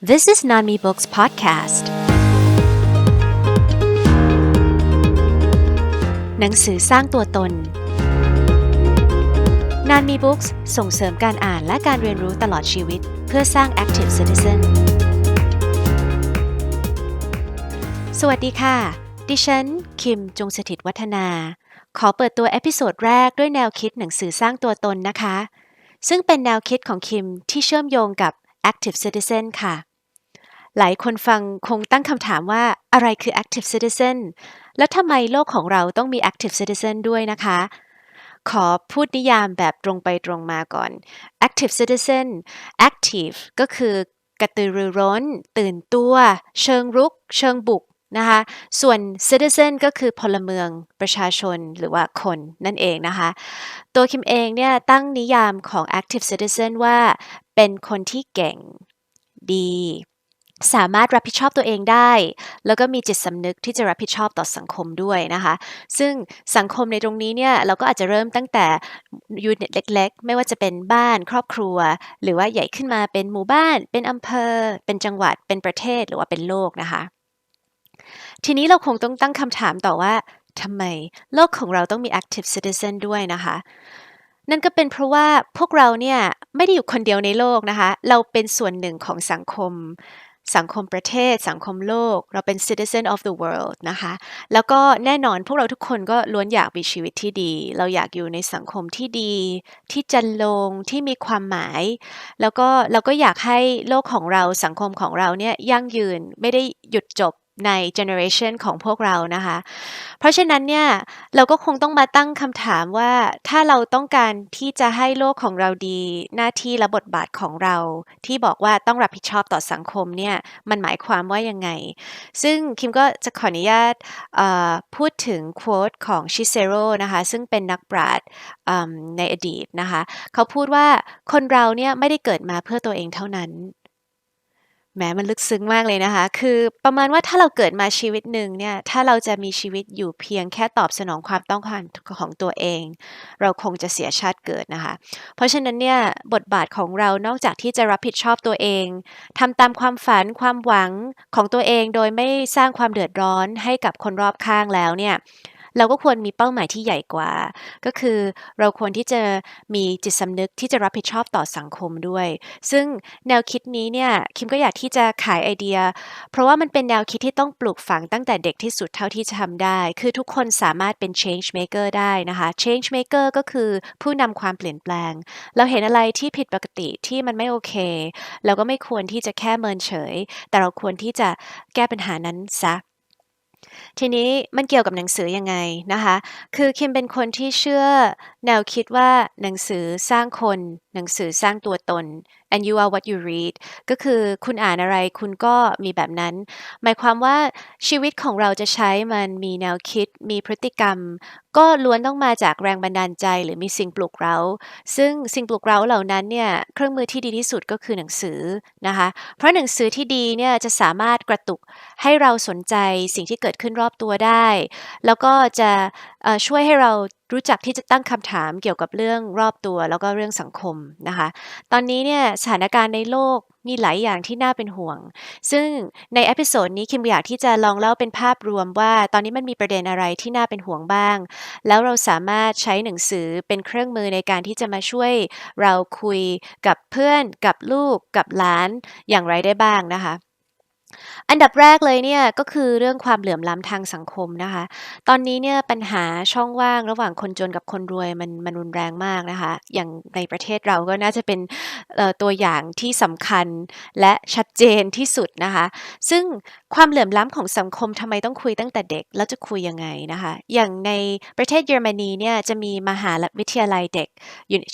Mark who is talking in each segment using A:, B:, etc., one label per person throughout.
A: This is Not Me Books Podcast หนังสือสร้างตัวตนนานมี Books ส่งเสริมการอ่านและการเรียนรู้ตลอดชีวิต เพื่อสร้าง Active Citizen สวัสดีค่ะ ดิฉัน คิมจงสถิตวัฒนา ขอเปิดตัวเอพิโซดแรกด้วยแนวคิดหนังสือสร้างตัวตนนะคะ ซึ่งเป็นแนวคิดของคิมที่เชื่อมโยงกับ Active Citizen ค่ะ หลายคนฟังคงตั้งคำถามว่าอะไรคือ Active Citizen และทำไมโลกของเราต้องมี Active Citizen ด้วยนะคะ ขอพูดนิยามแบบตรงไปตรงมาก่อน Active Citizen Active ก็คือกระตือรือร้น ตื่นตัว เชิงรุก เชิงบุกนะคะส่วน Citizen ก็คือพลเมืองประชาชนหรือว่าคนนั่นเองนะคะ ตัวคิมเองเนี่ยตั้งนิยามของ Active Citizen ว่าเป็นคนที่เก่งดี สามารถรับผิดชอบตัวเองได้ แล้วก็มีจิตสำนึกที่จะรับผิดชอบต่อสังคมด้วยนะคะ ซึ่งสังคมในตรงนี้เนี่ยเราก็อาจจะเริ่มตั้งแต่ยูนิตเล็ก ๆ ไม่ว่าจะเป็นบ้านครอบครัว หรือว่าใหญ่ขึ้นมาเป็นหมู่บ้าน เป็นอำเภอ เป็นจังหวัด เป็นประเทศหรือว่าเป็นโลกนะคะ ทีนี้เราคงต้องตั้งคำถามต่อว่าทำไมโลกของเราต้องมี active citizen ด้วยนะคะนั่นก็เป็นเพราะว่าพวกเราเนี่ยไม่ได้อยู่คนเดียวในโลกนะคะ เราเป็นส่วนหนึ่งของสังคม สังคมประเทศ สังคมโลก เราเป็น citizen of the world นะคะ แล้วก็แน่นอนพวกเราทุกคนก็ล้วนอยากมีชีวิตที่ดี เราอยากอยู่ในสังคมที่ดี ที่จันลงที่มีความหมาย แล้วก็เราก็อยากให้โลกของเราสังคมของเราเนี่ยยั่งยืนไม่ได้หยุดจบ ในเจเนอเรชันของพวกเรานะคะ เพราะฉะนั้นเนี่ยเราก็คงต้องมาตั้งคำถามว่าถ้าเราต้องการที่จะให้โลกของเราดีหน้าที่และบทบาทของเรา ที่บอกว่าต้องรับผิดชอบต่อสังคมเนี่ยมันหมายความว่ายังไง ซึ่งคิมก็จะขออนุญาตพูดถึงโค้ดของชิเซโรนะคะซึ่งเป็นนักปราชญ์ในอดีตนะคะ เขาพูดว่าคนเราเนี่ยไม่ได้เกิดมาเพื่อตัวเองเท่านั้น แหมมันลึกซึ้งมากเลยนะคะ คือประมาณว่าถ้าเราเกิดมาชีวิตหนึ่งเนี่ย ถ้าเราจะมีชีวิตอยู่เพียงแค่ตอบสนองความต้องการของตัวเอง เราคงจะเสียชาติเกิดนะคะ เพราะฉะนั้นเนี่ยบทบาทของเรานอกจากที่จะรับผิดชอบตัวเองทำตามความฝันความหวังของตัวเองโดยไม่สร้างความเดือดร้อนให้กับคนรอบข้างแล้วเนี่ย เราก็ควรมีเป้าหมายที่ใหญ่กว่า ก็คือเราควรที่จะมีจิตสำนึกที่จะรับผิดชอบต่อสังคมด้วย ซึ่งแนวคิดนี้เนี่ยคิมก็อยากที่จะขายไอเดีย เพราะว่ามันเป็นแนวคิดที่ต้องปลูกฝังตั้งแต่เด็กที่สุดเท่าที่จะทำได้ คือทุกคนสามารถเป็น change maker ได้นะคะ change maker ก็คือผู้นำความเปลี่ยนแปลง เราเห็นอะไรที่ผิดปกติที่มันไม่โอเค เราก็ไม่ควรที่จะแค่เมินเฉย แต่เราควรที่จะแก้ปัญหานั้นซะ ทีนี้มันเกี่ยวกับหนังสือยังไงนะคะ คือคิมเป็นคนที่เชื่อแนวคิดว่าหนังสือสร้างคน หนังสือสร้างตัวตน and you are what you read ก็คือคุณอ่านอะไรคุณก็มีแบบนั้น หมายความว่าชีวิตของเราจะใช้มันมีแนวคิด มีพฤติกรรม ก็ล้วนต้องมาจากแรงบันดาลใจหรือมีสิ่งปลุกเร้า ซึ่งสิ่งปลุกเร้าเหล่านั้นเนี่ยเครื่องมือที่ดีที่สุดก็คือหนังสือนะคะ เพราะหนังสือที่ดีเนี่ยจะสามารถกระตุกให้เราสนใจสิ่งที่เกิดขึ้นรอบตัวได้ แล้วก็จะช่วยให้เรารู้จักที่จะตั้งคำถามเกี่ยวกับเรื่องรอบตัวแล้วก็เรื่องสังคมนะคะ ตอนนี้เนี่ยสถานการณ์ในโลกมีหลายอย่างที่น่าเป็นห่วง ซึ่งในเอพิโซดนี้คิมอยากที่จะลองเล่าเป็นภาพรวมว่า ตอนนี้มันมีประเด็นอะไรที่น่าเป็นห่วงบ้าง แล้วเราสามารถใช้หนังสือเป็นเครื่องมือในการที่จะมาช่วยเราคุยกับเพื่อนกับลูกกับหลานอย่างไรได้บ้างนะคะ อันดับแรกเลยเนี่ยก็คือเรื่องความเหลื่อมล้ำทางสังคมนะคะ ตอนนี้เนี่ยปัญหาช่องว่างระหว่างคนจนกับคนรวยมันมันรุนแรงมากนะคะ อย่างในประเทศเราก็น่าจะเป็นเอ่อตัวอย่างที่สำคัญและชัดเจนที่สุดนะคะ ซึ่งความเหลื่อมล้ำของสังคมทำไมต้องคุยตั้งแต่เด็กแล้วจะคุยยังไงนะคะ อย่างในประเทศเยอรมนีเนี่ยจะมีมหาวิทยาลัยเด็ก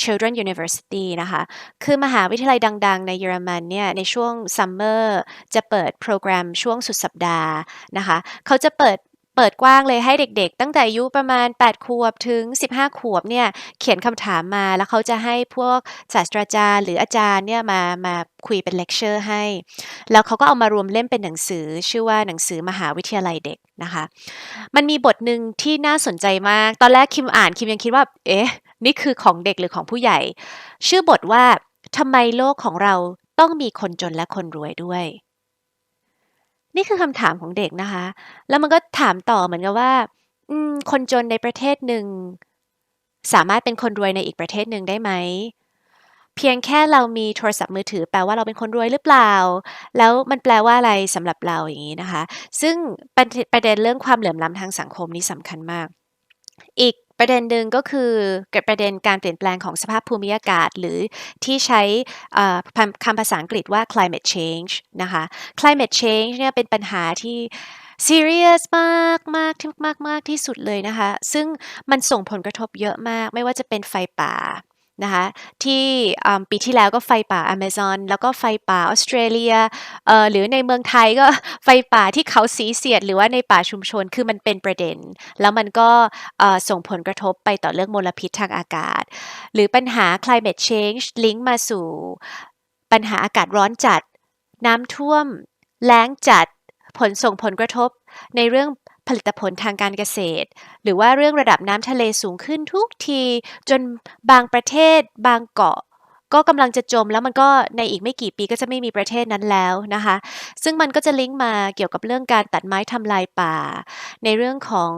A: Children University นะคะ คือมหาวิทยาลัยดัง ๆ ในเยอรมันเนี่ยในช่วงซัมเมอร์จะเปิดโปรแกรมช่วงสุดสัปดาห์นะคะเขาจะเปิดเปิดกว้างเลยให้เด็กๆ ตั้งแต่อายุประมาณ 8 ขวบถึง 15 ขวบเนี่ยเขียนคำถามมาแล้วเขาจะให้พวกศาสตราจารย์ หรืออาจารย์เนี่ยมามาคุยเป็นเลคเชอร์ให้ แล้วเขาก็เอามารวมเล่มเป็นหนังสือ ชื่อว่าหนังสือมหาวิทยาลัยเด็กนะคะ มันมีบทหนึ่งที่น่าสนใจมาก ตอนแรกคิมอ่านคิมยังคิดว่า เอ๊ะ นี่คือของเด็กหรือของผู้ใหญ่ ชื่อบทว่าทำไมโลกของเราต้องมีคนจนและคนรวยด้วย นี่คือคำถามของเด็กนะคะ แล้วมันก็ถามต่อเหมือนกับว่าอืมคนจนในประเทศหนึ่ง สามารถเป็นคนรวยในอีกประเทศหนึ่งได้ไหม เพียงแค่เรามีโทรศัพท์มือถือ แปลว่าเราเป็นคนรวยหรือเปล่า แล้วมันแปลว่าอะไรสำหรับเราอย่างนี้นะคะ ซึ่งประเด็นประเด็นเรื่องความเหลื่อมล้ำทางสังคมนี่สำคัญมาก อีก ประเด็นหนึ่งก็คือเกิดประเด็นการเปลี่ยนแปลงของสภาพภูมิอากาศ หรือที่ใช้คำคำภาษาอังกฤษว่า climate change นะคะ climate change เนี่ยเป็นปัญหาที่ serious มากมากที่มากมากที่สุดเลยนะคะ ซึ่งมันส่งผลกระทบเยอะมาก ไม่ว่าจะเป็นไฟป่า นะคะที่อืมปีที่แล้วก็ไฟป่า Amazon แล้วก็ไฟป่าออสเตรเลียเอ่อหรือในเมืองไทยก็ ไฟป่าที่เขาสีเสียด หรือว่าในป่าชุมชนคือมันเป็นประเด็น แล้วมันก็เอ่อส่งผลกระทบไปต่อเรื่องมลพิษทางอากาศ หรือปัญหา climate change ลิงก์มาสู่ ปัญหาอากาศร้อนจัด น้ำท่วม แล้งจัดผลส่งผลกระทบในเรื่อง ผลิตผลทางการเกษตร หรือว่าเรื่องระดับน้ำทะเลสูงขึ้นทุกที จนบางประเทศ บางเกาะ ก็กำลังจะจมแล้วมันก็ในอีกไม่กี่ปีก็จะไม่มีประเทศนั้นแล้วนะคะ ซึ่งมันก็จะลิงก์มาเกี่ยวกับเรื่องการตัดไม้ทำลายป่า ในเรื่องของ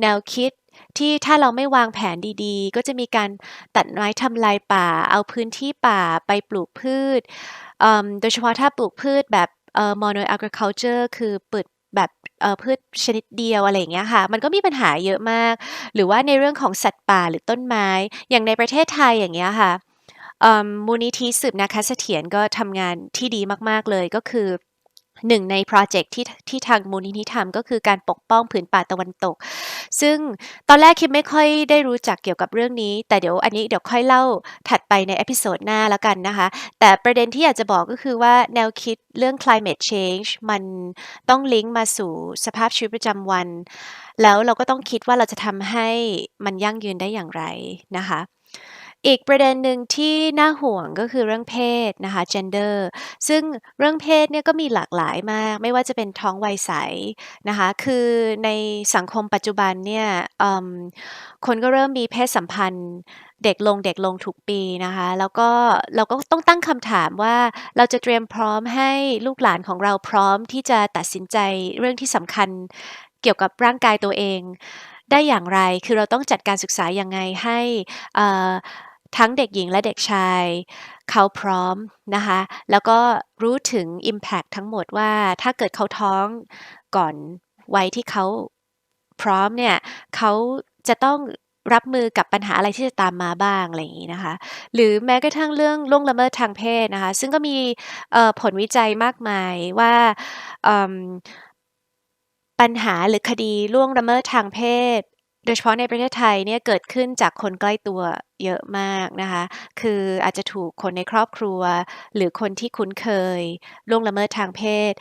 A: แนวคิดที่ถ้าเราไม่วางแผนดีๆ ก็จะมีการตัดไม้ทำลายป่า เอาพื้นที่ป่าไปปลูกพืช โดยเฉพาะถ้าปลูกพืชแบบเอ่อ mono agriculture คือเปิด แบบ เอ่อ พืชชนิดเดียว อะไรอย่างเงี้ยค่ะ มันก็มีปัญหาเยอะมาก หรือว่าในเรื่องของสัตว์ป่า หรือต้นไม้ อย่างในประเทศไทย อย่างเงี้ยค่ะ เอิ่มมูลนิธิสืบนาคเสถียรก็ทำงานที่ดีมาก ๆ เลย ก็คือ หนึ่งในพรเจกต์ที่ที่ทางมูลนิธิทำก็คือการปกป้องผืนป่าตะวันตก ซึ่งตอนแรกคิดไม่ค่อยได้รู้จักเกี่ยวกับเรื่องนี้ แต่เดี๋ยวอันนี้เดี๋ยวค่อยเล่าถัดไปในเอพิโซดหน้าแล้วกันนะคะ แต่ประเด็นที่อยากจะบอกก็คือว่าแนวคิดเรื่อง climate change มันต้องลิงก์มาสู่สภาพชีวิตประจำวัน แล้วเราก็ต้องคิดว่าเราจะทำให้มันยั่งยืนได้อย่างไรนะคะ อีกประเด็นหนึ่งที่น่าห่วงก็คือเรื่องเพศนะคะ gender ซึ่งเรื่องเพศเนี่ยก็มีหลากหลายมาก ไม่ว่าจะเป็นท้องวัยใสนะคะ คือในสังคมปัจจุบันเนี่ยคนก็เริ่มมีเพศสัมพันธ์เด็กลงเด็กลงทุกปีนะคะ แล้วก็เราก็ต้องตั้งคำถามว่าเราจะเตรียมพร้อมให้ลูกหลานของเราพร้อมที่จะตัดสินใจเรื่องที่สำคัญเกี่ยวกับร่างกายตัวเองได้อย่างไร คือเราต้องจัดการศึกษายังไงให้อ่อ ทั้งเด็กหญิงและเด็กชาย เขาพร้อมนะคะ แล้วก็รู้ถึง impact ทั้งหมดว่าถ้าเกิดเขาท้องก่อนวัยที่เขาพร้อมเนี่ยเขาจะต้องรับมือกับปัญหาอะไรที่จะตามมาบ้างอะไรอย่างงี้นะคะ หรือแม้กระทั่งเรื่องล่วงละเมิดทางเพศนะคะ ซึ่งก็มีผลวิจัยมากมายว่าปัญหาหรือคดีล่วงละเมิดทางเพศ โดยเฉพาะในประเทศไทยเนี่ยเกิดขึ้นจากคนใกล้ตัวเยอะมากนะคะ คืออาจจะถูกคนในครอบครัว หรือคนที่คุ้นเคยล่วงละเมิดทางเพศ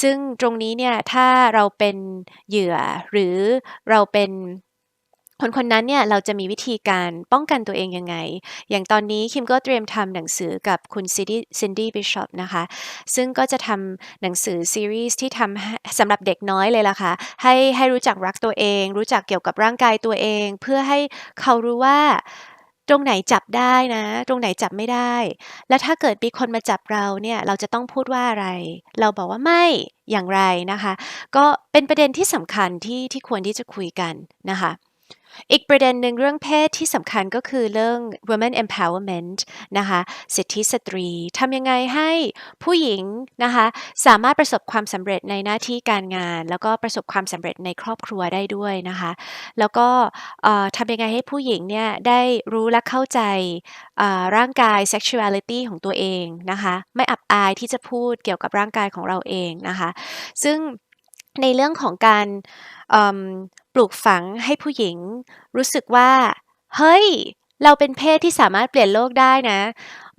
A: ซึ่งตรงนี้เนี่ยถ้าเราเป็นเหยื่อหรือเราเป็น คนคนนั้นเนี่ยเราจะมีวิธีการป้องกันตัวเองยังไง อย่างตอนนี้คิมก็เตรียมทำหนังสือกับคุณซินดี้ซินดี้บิชอปนะคะ ซึ่งก็จะทำหนังสือซีรีส์ที่ทำสำหรับเด็กน้อยเลยล่ะค่ะ ให้ให้รู้จักรักตัวเอง รู้จักเกี่ยวกับร่างกายตัวเอง เพื่อให้เขารู้ว่าตรงไหนจับได้นะ ตรงไหนจับไม่ได้ แล้วถ้าเกิดมีคนมาจับเราเนี่ยเราจะต้องพูดว่าอะไร เราบอกว่าไม่อย่างไรนะคะ ก็เป็นประเด็นที่สำคัญที่ที่ควรที่จะคุยกันนะคะ อีกประเด็นหนึ่งเรื่องเพศที่สำคัญก็คือเรื่อง women empowerment นะคะสิทธิสตรีทำยังไงให้ผู้หญิงนะคะสามารถประสบความสำเร็จในหน้าที่การงาน แล้วก็ประสบความสำเร็จในครอบครัวได้ด้วยนะคะแล้วก็ทำยังไงให้ผู้หญิงเนี่ยได้รู้และเข้าใจร่างกาย sexuality ของตัวเองนะคะไม่อับอายที่จะพูดเกี่ยวกับร่างกายของเราเองนะคะซึ่งในเรื่องของการ ปลูกฝังให้ผู้หญิงรู้สึกว่า เฮ้ย เราเป็นเพศที่สามารถเปลี่ยนโลกได้นะ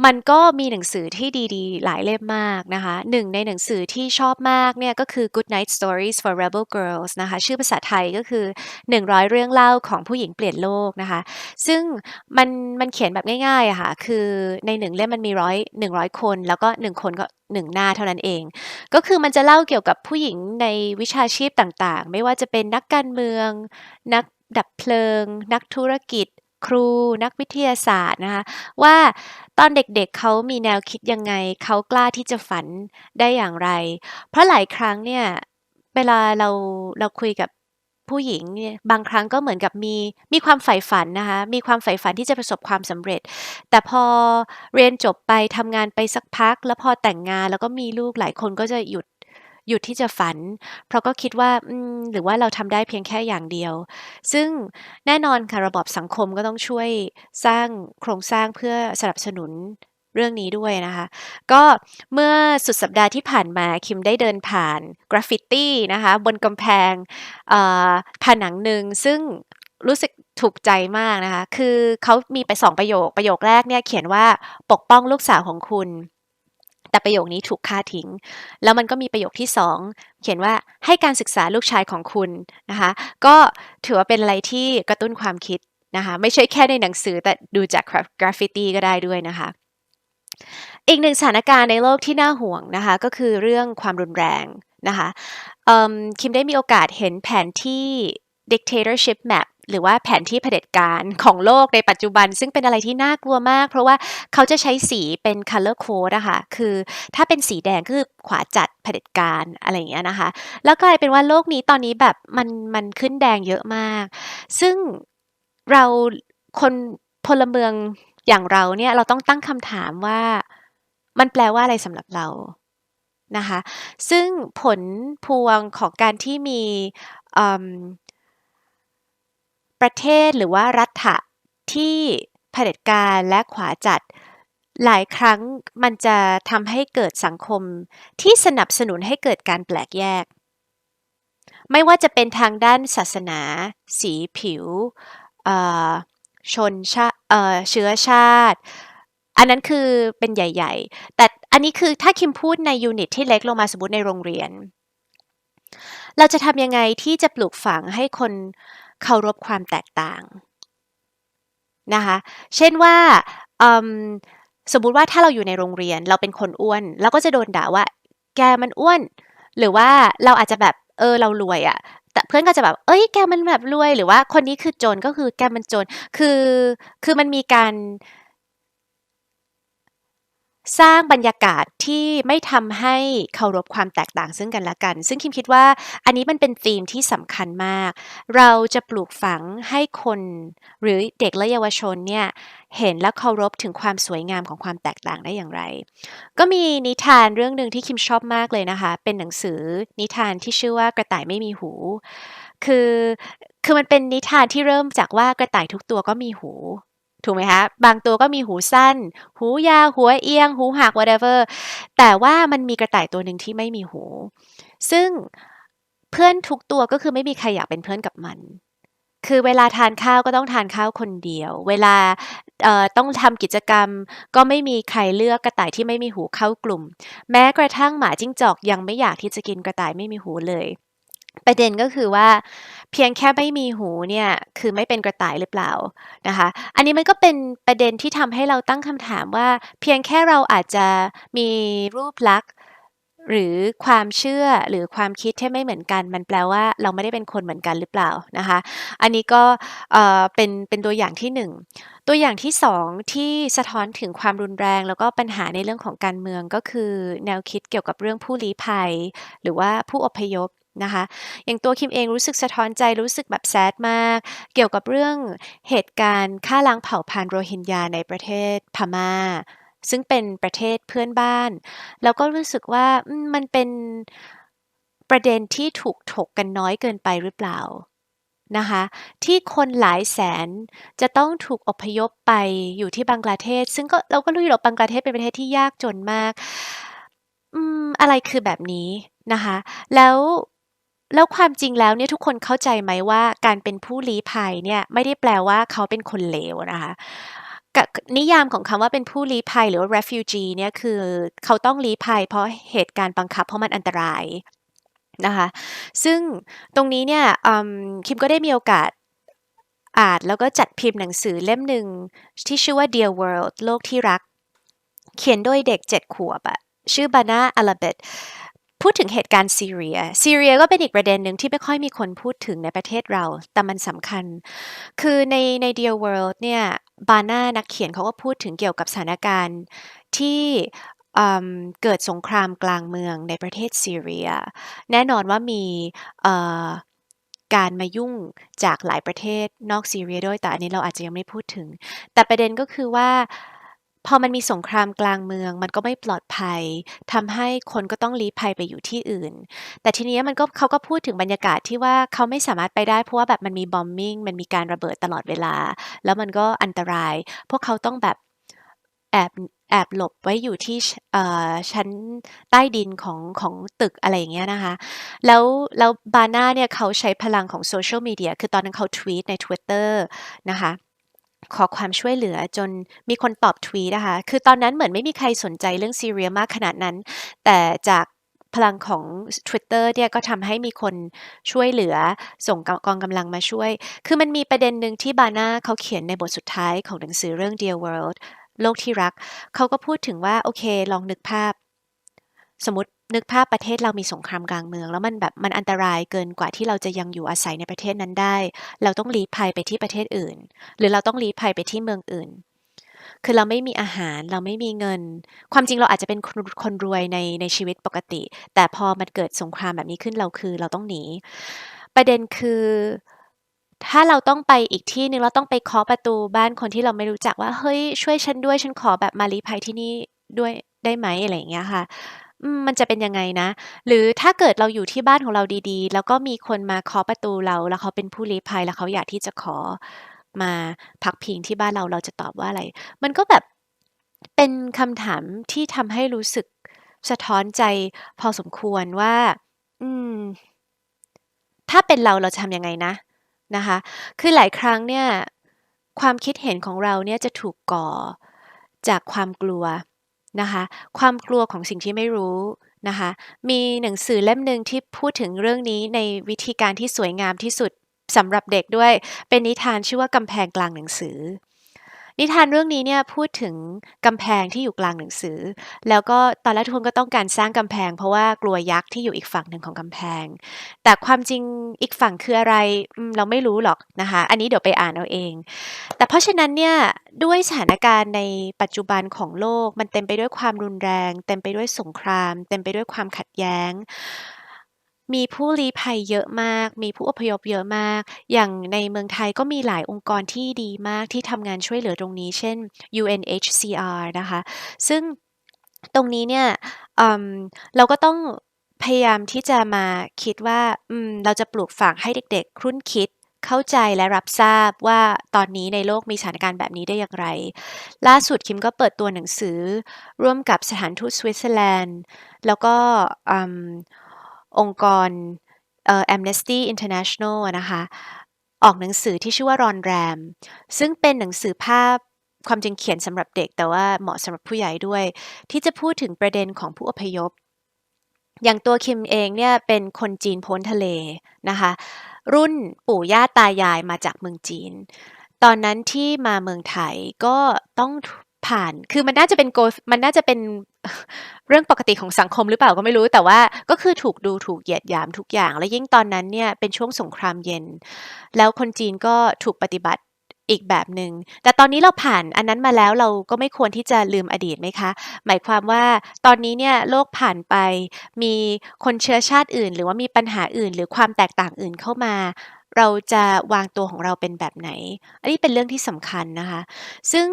A: มันก็มีหนังสือที่ดีๆ หลายเล่มมากนะคะ หนึ่งในหนังสือที่ชอบมากเนี่ยก็คือ Good Night Stories for Rebel Girls นะคะ ชื่อภาษาไทยก็คือ 100 เรื่องเล่าของผู้หญิงเปลี่ยนโลกนะคะ ซึ่งมันมันเขียนแบบง่ายๆอะค่ะ คือในหนึ่งเล่มมันมีร้อยหนึ่งร้อยคน แล้วก็หนึ่งคนก็หนึ่งหน้าเท่านั้นเอง ก็คือมันจะเล่าเกี่ยวกับผู้หญิงในวิชาชีพต่างๆ ไม่ว่าจะเป็นนักการเมือง นักดับเพลิง นักธุรกิจ ครูนักวิทยาศาสตร์นะคะว่าตอนเด็กๆเเขามีแนวคิดยังไง เขากล้าที่จะฝันได้อย่างไร เพราะหลายครั้งเนี่ย เวลาเราเราคุยกับผู้หญิงเนี่ยบางครั้งก็เหมือนกับมีมีความใฝ่ฝันนะคะ มีความใฝ่ฝันที่จะประสบความสำเร็จ แต่พอเรียนจบไปทำงานไปสักพัก แล้วพอแต่งงานแล้วก็มีลูกหลายคนก็จะหยุด หยุดที่จะฝัน เพราะก็คิดว่าหรือว่าเราทำได้เพียงแค่อย่างเดียว ซึ่งแน่นอนค่ะระบบสังคมก็ต้องช่วยสร้างโครงสร้างเพื่อสนับสนุนเรื่องนี้ด้วยนะคะ ก็เมื่อสุดสัปดาห์ที่ผ่านมาคิมได้เดินผ่านกราฟฟิตี้นะคะบนกำแพงผนังหนึ่งซึ่งรู้สึกถูกใจมากนะคะ คือเขามีไปสองประโยค ประโยคแรกเนี่ยเขียนว่าปกป้องลูกสาวของคุณ แต่ประโยคนี้ถูกฆ่าทิ้ง แล้วมันก็มีประโยคที่สองเขียนว่าให้การศึกษาลูกชายของคุณนะคะ ก็ถือว่าเป็นอะไรที่กระตุ้นความคิดนะคะไม่ใช่แค่ในหนังสือแต่ดูจากกราฟฟิตี้ก็ได้ด้วยนะคะ อีกหนึ่งสถานการณ์ในโลกที่น่าห่วงนะคะ ก็คือเรื่องความรุนแรงนะคะคิมได้มีโอกาสเห็นแผนที่ dictatorship map หรือว่าแผนที่เผด็จการของโลกในปัจจุบัน ซึ่งเป็นอะไรที่น่ากลัวมาก เพราะว่าเขาจะใช้สีเป็น color code นะคะคือถ้าเป็นสีแดงคือขวาจัดเผด็จการอะไรอย่างเงี้ยนะคะ แล้วกลายเป็นว่าโลกนี้ตอนนี้แบบมันมันขึ้นแดงเยอะมาก ซึ่งเราคนพลเมืองอย่างเราเนี่ยเราต้องตั้งคำถามว่ามันแปลว่าอะไรสำหรับเรานะคะ ซึ่งผลพวงของการที่มี ประเทศหรือว่ารัฐะที่เผด็จการและขวาจัด หลายครั้งมันจะทำให้เกิดสังคมที่สนับสนุนให้เกิดการแปลกแยก ไม่ว่าจะเป็นทางด้านศาสนา สีผิวชนชาเชื้อชาติ อันนั้นคือเป็นใหญ่ ๆ แต่อันนี้คือถ้าคิมพูดในยูนิตที่เล็กลงมาสมมติในโรงเรียน เราจะทำยังไงที่จะปลูกฝังให้คน เคารพความแตกต่างนะคะเช่นว่าสมมุติว่าถ้าเราอยู่ในโรงเรียนเราเป็นคนอ้วน เราก็จะโดนด่าว่า แกมันอ้วน หรือว่าเราอาจจะแบบเออเรารวยอะ่ะแต่เพื่อนก็จะแบบ เอ้ย แกมันแบบรวย หรือว่าคนนี้คือจนก็คือแกมันจนคือ คือมันมีการ สร้างบรรยากาศที่ไม่ทำให้เคารพความแตกต่างซึ่งกันและกัน ซึ่งคิมคิดว่าอันนี้มันเป็นธีมที่สำคัญมาก เราจะปลูกฝังให้คนหรือเด็กและเยาวชนเนี่ยเห็นและเคารพถึงความสวยงามของความแตกต่างได้อย่างไร ก็มีนิทานเรื่องหนึ่งที่คิมชอบมากเลยนะคะ เป็นหนังสือนิทานที่ชื่อว่ากระต่ายไม่มีหู คือคือมันเป็นนิทานที่เริ่มจากว่ากระต่ายทุกตัวก็มีหู ถูกไหมคะ บางตัวก็มีหูสั้น หูยาว หัวเอียง หูหัก whatever แต่ว่ามันมีกระต่ายตัวหนึ่งที่ไม่มีหู ซึ่งเพื่อนทุกตัวก็คือไม่มีใครอยากเป็นเพื่อนกับมัน คือเวลาทานข้าวก็ต้องทานข้าวคนเดียว เวลาต้องทำกิจกรรม ก็ไม่มีใครเลือกกระต่ายที่ไม่มีหูเข้ากลุ่ม แม้กระทั่งหมาจิ้งจอกยังไม่อยากที่จะกินกระต่ายไม่มีหูเลย ประเด็นก็คือว่า เพียงแค่ไม่มีหูเนี่ย คือไม่เป็นกระต่ายหรือเปล่านะคะ อันนี้มันก็เป็นประเด็นที่ทำให้เราตั้งคำถามว่า เพียงแค่เราอาจจะมีรูปลักษณ์ หรือความเชื่อหรือความคิดที่ไม่เหมือนกัน มันแปลว่าเราไม่ได้เป็นคนเหมือนกันหรือเปล่านะคะ อันนี้ก็เป็น เป็นตัวอย่างที่หนึ่งตัวอย่างที่สองที่สะท้อนถึงความรุนแรง แล้วก็ปัญหาในเรื่องของการเมือง ก็คือแนวคิดเกี่ยวกับเรื่องผู้ลี้ภัย หรือว่าผู้อพยพ นะคะอย่างตัวคิมเองรู้สึกสะท้อนใจรู้สึกแบบแซดมาก เกี่ยวกับเรื่องเหตุการณ์ฆ่าล้างเผ่าพันธุ์โรฮิงญาในประเทศพมา่า ซึ่งเป็นประเทศเพื่อนบ้าน แล้วก็รู้สึกว่ามันเป็นประเด็นที่ถูกถกกันน้อยเกินไปหรือเปล่านะคะที่คนหลายแสนจะต้องถูกอพยพไปอยู่ที่บังกลาเทศ ซึ่งก็เราก็รู้อยู่แล้วบังกลาเทศเป็นประเทศที่ยากจนมาก อืมอะไรคือแบบนี้นะคะ แล้ว แล้วความจริงแล้วเนี่ยทุกคนเข้าใจไหมว่า การเป็นผู้ลี้ภัยเนี่ยไม่ได้แปลว่าเขาเป็นคนเลวนะคะ นิยามของคำว่าเป็นผู้ลี้ภัยหรือว่า refugee เนี่ยคือเขาต้องลี้ภัยเพราะเหตุการณ์บังคับเพราะมันอันตรายนะคะ ซึ่งตรงนี้เนี่ยคิมก็ได้มีโอกาสอ่านแล้วก็จัดพิมพ์หนังสือเล่มหนึ่งที่ชื่อว่า Dear World โลกที่รัก เขียนโดยเด็กเจ็ดขวบอะชื่อบานาอาราเบต พูดถึงเหตุการณ์ซีเรีย ซีเรียก็เป็นอีกประเด็นหนึ่งที่ไม่ค่อยมีคนพูดถึงในประเทศเรา แต่มันสำคัญ คือในใน Dear World เนี่ยบาน่านักเขียนเขาก็พูดถึงเกี่ยวกับสถานการณ์ที่เกิดสงครามกลางเมืองในประเทศซีเรีย แน่นอนว่ามีการมายุ่งจากหลายประเทศนอกซีเรียด้วยแต่อันนี้เราอาจจะยังไม่พูดถึง แต่ประเด็นก็คือว่า พอมันมีสงครามกลางเมือง มันก็ไม่ปลอดภัย ทำให้คนก็ต้องลี้ภัยไปอยู่ที่อื่น แต่ทีเนี้ยมันก็ เขาก็พูดถึงบรรยากาศที่ว่าเขาไม่สามารถไปได้ เพราะว่าแบบมันมีบอมบิงมันมีการระเบิดตลอดเวลา แล้วมันก็อันตราย พวกเขาต้องแบบ แอบ แอบหลบไว้อยู่ที่ ช เอ่อ ชั้นใต้ดินของ ของตึก อะไรอย่างเงี้ยนะคะ แล้ว แล้วบาน่าเนี่ย เขาใช้พลังของโซเชียลมีเดียคือตอนนั้นเขาทวีตใน Twitter นะคะ ขอความช่วยเหลือจนมีคนตอบทวีตนะคะ คือตอนนั้นเหมือนไม่มีใครสนใจเรื่องซีเรียมากขนาดนั้น แต่จากพลังของ Twitter เนี่ยก็ทำให้มีคนช่วยเหลือส่งกกองกำลังมาช่วย คือมันมีประเด็นหนึ่งที่บาน่าเขาเขียนในบทสุดท้ายของหนังสือเรื่อง Dear World โลกที่รัก เขาก็พูดถึงว่า โอเค ลองนึกภาพ สมมติ นึกภาพประเทศเรามีสงครามกลางเมือง แล้วมันแบบมันอันตรายเกินกว่าที่เราจะยังอยู่อาศัยในประเทศนั้นได้ เราต้องลี้ภัยไปที่ประเทศอื่น หรือเราต้องลี้ภัยไปที่เมืองอื่น คือเราไม่มีอาหารเราไม่มีเงิน ความจริงเราอาจจะเป็นคนคนรวยในในชีวิตปกติ แต่พอมันเกิดสงครามแบบนี้ขึ้นเราคือเราต้องหนี ประเด็นคือถ้าเราต้องไปอีกที่หนึ่งเราต้องไปเคาะประตูบ้านคนที่เราไม่รู้จักว่าเฮ้ยช่วยฉันด้วยฉันขอแบบมาลีภัยที่นี่ด้วยได้ไหมอะไรอย่างเงี้ยค่ะ อืม มันจะเป็นยังไงนะ หรือถ้าเกิดเราอยู่ที่บ้านของเราดี ๆ แล้วก็มีคนมาเคาะประตูเรา แล้วเขาเป็นผู้ลี้ภัย แล้วเขาอยากที่จะขอมาพักพิงที่บ้านเรา เราจะตอบว่าอะไร มันก็แบบ เป็นคำถามที่ทำให้รู้สึกสะท้อนใจพอสมควรว่า อืม ถ้าเป็นเรา เราจะทำยังไงนะ นะคะ คือหลายครั้งเนี่ย ความคิดเห็นของเราเนี่ยจะถูกก่อจากความกลัว นะคะ ความกลัวของสิ่งที่ไม่รู้นะคะ มีหนังสือเล่มหนึ่งที่พูดถึงเรื่องนี้ในวิธีการที่สวยงามที่สุดสำหรับเด็กด้วย เป็นนิทานชื่อว่ากำแพงกลางหนังสือ นิทานเรื่องนี้เนี่ยพูดถึงกำแพงที่อยู่กลางหนังสือ แล้วก็ตอนแรกทุกคนก็ต้องการสร้างกำแพง เพราะว่ากลัวยักษ์ที่อยู่อีกฝั่งหนึ่งของกำแพง แต่ความจริงอีกฝั่งคืออะไรเราไม่รู้หรอกนะคะ อันนี้เดี๋ยวไปอ่านเอาเอง แต่เพราะฉะนั้นเนี่ยด้วยสถานการณ์ในปัจจุบันของโลกมันเต็มไปด้วยความรุนแรง เต็มไปด้วยสงคราม เต็มไปด้วยความขัดแย้ง มีผู้ลี้ภัยเยอะมาก มีผู้อพยพเยอะมาก อย่างในเมืองไทยก็มีหลายองค์กรที่ดีมากที่ทำงานช่วยเหลือตรงนี้ เช่น UNHCR นะคะ ซึ่งตรงนี้เนี่ยอืมเราก็ต้องพยายามที่จะมาคิดว่าเราจะปลูกฝังให้เด็กๆครุ่นคิดเข้าใจและรับทราบว่าตอนนี้ในโลกมีสถานการณ์แบบนี้ได้อย่างไร ล่าสุดคิมก็เปิดตัวหนังสือ ร่วมกับสถานทูตสวิตเซอร์แลนด์ แล้วก็ องค์กรเอ่อ Amnesty International นะคะออกหนังสือที่ชื่อว่ารอนแรม ซึ่งเป็นหนังสือภาพความจริงเขียนสำหรับเด็ก แต่ว่าเหมาะสำหรับผู้ใหญ่ด้วย ที่จะพูดถึงประเด็นของผู้อพยพ อย่างตัวคิมเองเนี่ยเป็นคนจีนพ้นทะเลนะคะ รุ่นปู่ย่าตายายมาจากเมืองจีน ตอนนั้นที่มาเมืองไทยก็ต้อง ผ่าน คือมันน่าจะเป็นโกมันน่าจะเป็นเรื่องปกติของสังคมหรือเปล่าก็ไม่รู้ แต่ว่าก็คือถูกดูถูกเหยียดหยามทุกอย่าง และยิ่งตอนนั้นเนี่ยเป็นช่วงสงครามเย็น แล้วคนจีนก็ถูกปฏิบัติอีกแบบหนึ่ง แต่ตอนนี้เราผ่านอันนั้นมาแล้วเราก็ไม่ควรที่จะลืมอดีตไหมคะ หมายความว่าตอนนี้เนี่ยโลกผ่านไป มีคนเชื้อชาติอื่น หรือว่ามีปัญหาอื่น หรือความแตกต่างอื่นเข้ามา เราจะวางตัวของเราเป็นแบบไหน อันนี้เป็นเรื่องที่สำคัญนะคะ ซึ่ง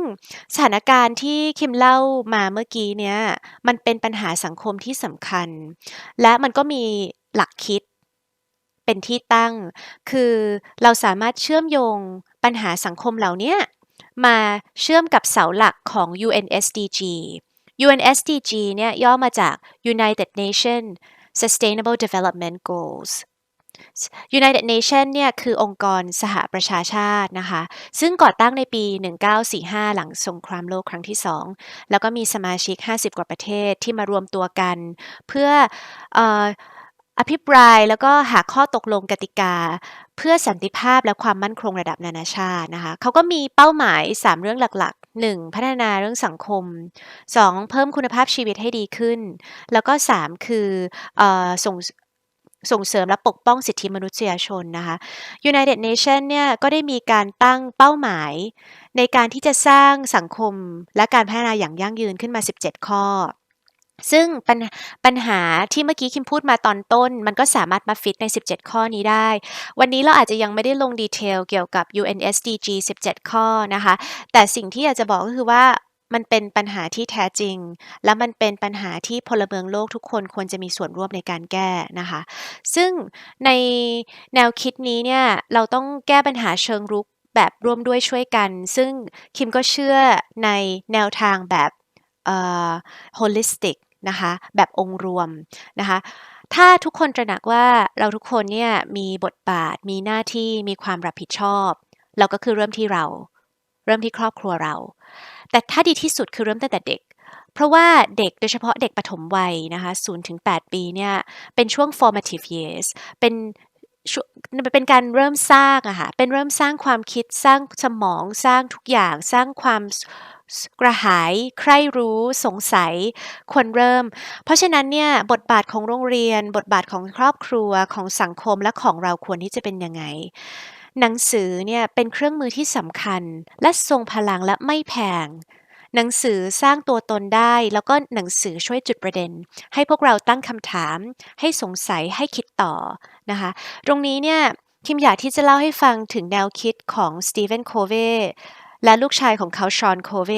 A: สถานการณ์ที่คิมเล่ามาเมื่อกี้เนี่ย มันเป็นปัญหาสังคมที่สำคัญ และมันก็มีหลักคิดเป็นที่ตั้ง คือเราสามารถเชื่อมโยงปัญหาสังคมเหล่านี้มาเชื่อมกับเสาหลักของ UNSDG UNSDG เนี่ยย่อมาจาก United Nations Sustainable Development Goals United Nations เนี่ยคือองค์กรสหประชาชาตินะคะ ซึ่งก่อตั้งในปี 1945 หลังสงครามโลกครั้งที่ 2 แล้วก็มีสมาชิก 50 กว่าประเทศที่มารวมตัวกัน เพื่ออออภิปรายแล้วก็หาข้อตกลงกติกา เพื่อสันติภาพและความมั่นคงระดับนานาชาตินะคะเขาก็มีเป้าหมาย 3 เรื่องหลักๆ 1. พัฒนาเรื่องสังคม 2. เพิ่มคุณภาพชีวิตให้ดีขึ้น แล้วก็ 3. คือออส่ง ส่งเสริมและปกป้องสิทธิมนุษยชนนะคะ United Nation เนี่ยก็ได้มีการตั้งเป้าหมาย ในการที่จะสร้างสังคมและการพัฒนาอย่างยั่งยืนขึ้นมา 17 ข้อ ซึ่งปัญปัญหาที่เมื่อกี้คิมพูดมาตอนต้น มันก็สามารถมาฟิตใน 17 ข้อนี้ได้ วันนี้เราอาจจะยังไม่ได้ลงดีเทลเกี่ยวกับ UNSDG 17 ข้อนะคะ แต่สิ่งที่อยากจะบอกก็คือว่า มันเป็นปัญหาที่แท้จริง และมันเป็นปัญหาที่พลเมืองโลกทุกคนควรจะมีส่วนร่วมในการแก้นะคะ ซึ่งในแนวคิดนี้เนี่ยเราต้องแก้ปัญหาเชิงรุกแบบร่วมด้วยช่วยกัน ซึ่งคิมก็เชื่อในแนวทางแบบเอ่อ holistic นะคะแบบองค์รวมนะคะถ้าทุกคนตระหนักว่าเราทุกคนเนี่ยมีบทบาทมีหน้าที่มีความรับผิดชอบ เราก็คือเริ่มที่เรา เริ่มที่ครอบครัวเรา แต่ถ้าดีที่สุดคือเริ่มตั้งแต่เด็ก เพราะว่าเด็กโดยเฉพาะเด็กปฐมวัยนะคะ0ถึง8ปีเนี่ย เป็นช่วง formative years เป็นเป็นการเริ่มสร้างอะค่ะ เป็นเริ่มสร้างความคิด สร้างสมอง สร้างทุกอย่าง สร้างความกระหาย ใคร่รู้ สงสัย ควรเริ่ม เพราะฉะนั้นเนี่ย บทบาทของโรงเรียน บทบาทของครอบครัว ของสังคม และของเราควรที่จะเป็นยังไง หนังสือเนี่ยเป็นเครื่องมือที่สำคัญ และทรงพลังและไม่แพง หนังสือสร้างตัวตนได้ แล้วก็หนังสือช่วยจุดประเด็น ให้พวกเราตั้งคำถาม ให้สงสัยให้คิดต่อนะคะ ตรงนี้เนี่ยคิมอยากที่จะเล่าให้ฟังถึงแนวคิดของสตีเฟนโคเวและลูกชายของเขาชอนโคเว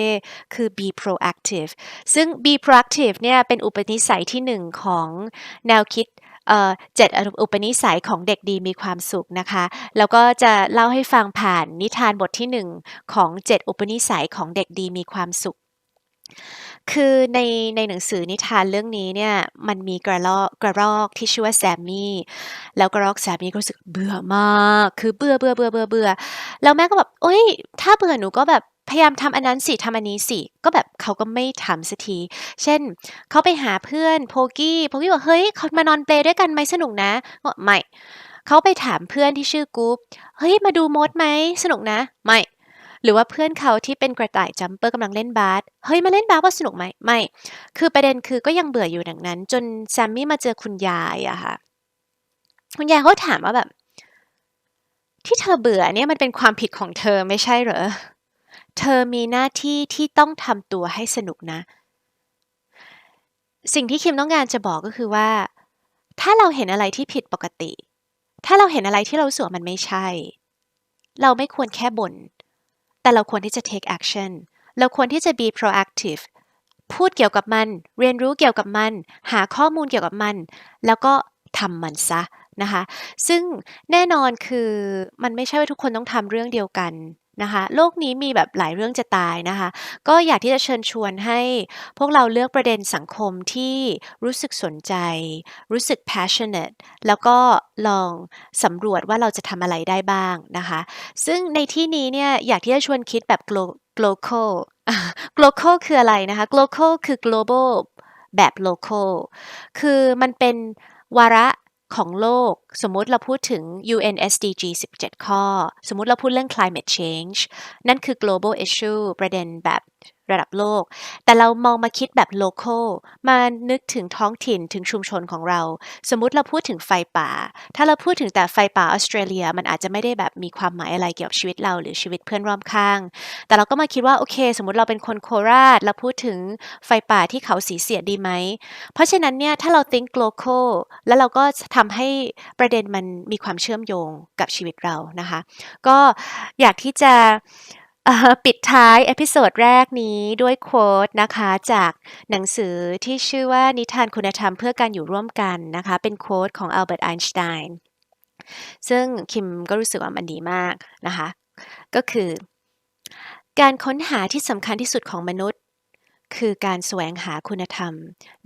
A: คือ be proactive ซึ่ง be proactive เนี่ยเป็นอุปนิสัยที่หนึ่งของแนวคิด เจ็ดอุปนิสัยของเด็กดีมีความสุขนะคะ แล้วก็จะเล่าให้ฟังผ่านนิทานบทที่หนึ่งของเจ็ดอุปนิสัยของเด็กดีมีความสุข คือในในหนังสือนิทานเรื่องนี้เนี่ยมันมีกระรอกกระรอกที่ชื่อว่าแซมมี่แล้วกระรอกแซมมี่ก็รู้สึกเบื่อมาก คือเบื่อเบื่อเบื่อเบื่อเบื่อแล้วแม่ก็แบบเอ้ยถ้าเบื่อหนูก็แบบ พยายามทำอันนั้นสิทำอันนี้สิ ก็แบบเขาก็ไม่ทำสักที เช่น เขาไปหาเพื่อนโพกี้โพกี้บอกเฮ้ยเขามานอนเปลด้วยกันไหมสนุกนะก็ไม่เขาไปถามเพื่อนที่ชื่อกู๊ปเฮ้ยมาดูมดไหมสนุกนะ ไม่หรือว่าเพื่อนเขาที่เป็นกระต่ายจัมเปอร์กำลังเล่นบาส เฮ้ย มาเล่นบาสว่าสนุกไหม ไม่ คือประเด็นคือก็ยังเบื่ออยู่ดังนั้น จนแซมมี่มาเจอคุณยายอะค่ะ คุณยายเขาถามว่าแบบ ที่เธอเบื่อเนี่ยมันเป็นความผิดของเธอไม่ใช่เหรอ เธอมีหน้าที่ที่ต้องทำตัวให้สนุกนะ สิ่งที่คิมต้องการจะบอกก็คือว่า ถ้าเราเห็นอะไรที่ผิดปกติ ถ้าเราเห็นอะไรที่เราสวมันไม่ใช่ เราไม่ควรแค่บน่นแต่เราควรที่จะ take action เราควรที่จะ be proactive พูดเกี่ยวกับมัน เรียนรู้เกี่ยวกับมัน หาข้อมูลเกี่ยวกับมัน แล้วก็ทำมันซะนะคะ ซึ่งแน่นอนคือมันไม่ใช่ว่าทุกคนต้องทำเรื่องเดียวกัน นะคะโลกนี้มีแบบหลายเรื่องจะตายนะคะ ก็อยากที่จะเชิญชวนให้พวกเราเลือกประเด็นสังคมที่รู้สึกสนใจ รู้สึก passionate แล้วก็ลองสำรวจว่าเราจะทำอะไรได้บ้างนะคะ ซึ่งในที่นี้เนี่ยอยากที่จะชวนคิดแบบ global global คืออะไรนะคะ global คือ global แบบ local คือมันเป็นวาระ ของโลก สมมุติเราพูดถึง UN SDG 17 ข้อ สมมุติเราพูดเรื่อง climate change นั่นคือ global issue ประเด็นแบบ ระดับโลก แต่เรามองมาคิดแบบ local มานึกถึงท้องถิ่นถึงชุมชนของเรา สมมุติเราพูดถึงไฟป่า ถ้าเราพูดถึงแต่ไฟป่าออสเตรเลีย มันอาจจะไม่ได้แบบมีความหมายอะไรเกี่ยวกับชีวิตเราหรือชีวิตเพื่อนร่วมข้าง แต่เราก็มาคิดว่าโอเค สมมติเราเป็นคนโคราชเราพูดถึงไฟป่าที่เขาสีเสียดีไหม เพราะฉะนั้นเนี่ยถ้าเรา think local แล้วเราก็ทำให้ประเด็นมันมีความเชื่อมโยงกับชีวิตเรานะคะ ก็อยากที่จะ ปิดท้ายเอพิโซดแรกนี้ด้วยโค้ดนะคะจากหนังสือที่ชื่อว่านิทานคุณธรรมเพื่อการอยู่ร่วมกันนะคะ เป็นโค้ดของอัลเบิร์ตไอน์สไตน์ซึ่งคิมก็รู้สึกว่ามันดีมากนะคะ ก็คือ การค้นหาที่สำคัญที่สุดของมนุษย์ คือการแสวงหาคุณธรรม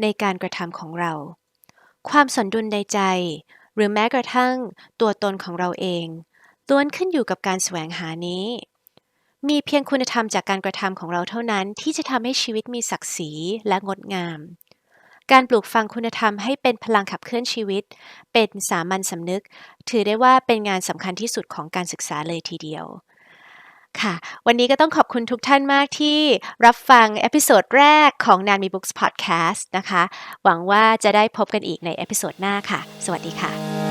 A: ในการกระทำของเรา ความสนดุลในใจ หรือแม้กระทั่งตัวตนของเราเองล้วนขึ้นอยู่กับการแสวงหานี้ มีเพียงคุณธรรมจากการกระทำของเราเท่านั้น ที่จะทำให้ชีวิตมีศักดิ์ศรีและงดงาม การปลูกฝังคุณธรรมให้เป็นพลังขับเคลื่อนชีวิต เป็นสามัญสำนึก ถือได้ว่าเป็นงานสำคัญที่สุดของการศึกษาเลยทีเดียวค่ะ วันนี้ก็ต้องขอบคุณทุกท่านมากที่รับฟังเอพิโซดแรกของ n a n m i Books Podcast นะคะ หวังว่าจะได้พบกันอีกในเอพิโซดหน้าค่ะ สวัสดีค่ะ